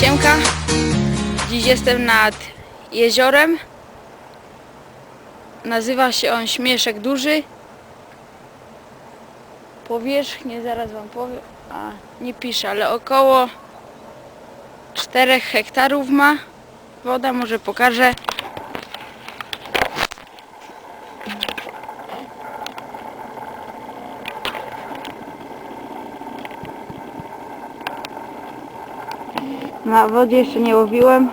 Siemka. Dziś jestem nad jeziorem. Nazywa się on Śmieszek Duży. Powierzchnię zaraz wam powiem. A, nie pisze, ale około 4 hektarów ma. Woda może pokażę. Na wodzie jeszcze nie łowiłem.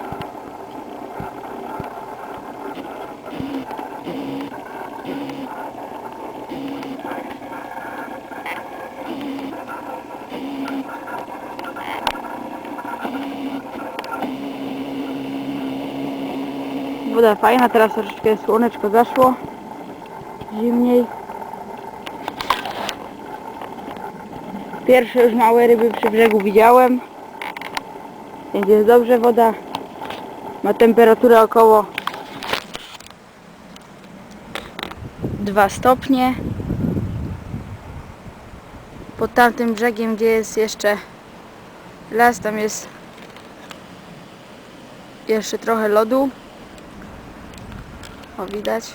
Woda fajna, teraz troszeczkę słoneczko zaszło. Zimniej. Pierwsze już małe ryby przy brzegu widziałem. Więc jest dobrze woda. Ma temperaturę około 2 stopnie. Pod tamtym brzegiem, gdzie jest jeszcze las, tam jest jeszcze trochę lodu. O, widać.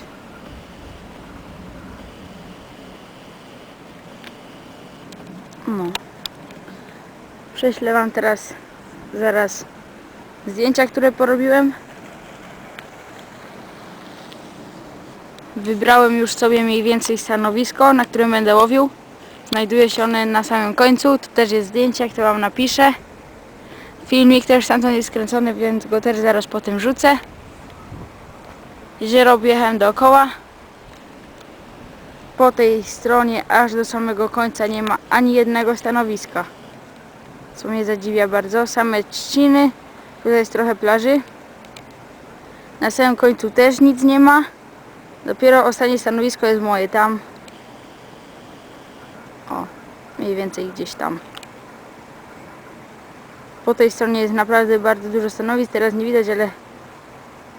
No. Prześlę Wam teraz zaraz zdjęcia, które porobiłem. Wybrałem już sobie mniej więcej stanowisko, na którym będę łowił. Znajduje się one na samym końcu. Tu też jest zdjęcie, które Wam napiszę. Filmik też stamtąd jest skręcony, więc go też zaraz potem rzucę. Jezioro objechałem dookoła. Po tej stronie aż do samego końca nie ma ani jednego stanowiska co mnie zadziwia bardzo. Same trzciny, tutaj jest trochę plaży. Na samym końcu też nic nie ma. Dopiero ostatnie stanowisko jest moje tam. O, mniej więcej gdzieś tam. Po tej stronie jest naprawdę bardzo dużo stanowisk. Teraz nie widać, ale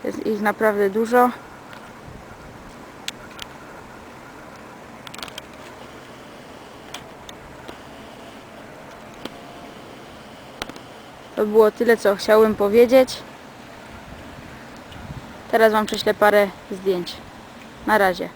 jest ich naprawdę dużo. To było tyle, co chciałem powiedzieć. Teraz Wam prześlę parę zdjęć. Na razie.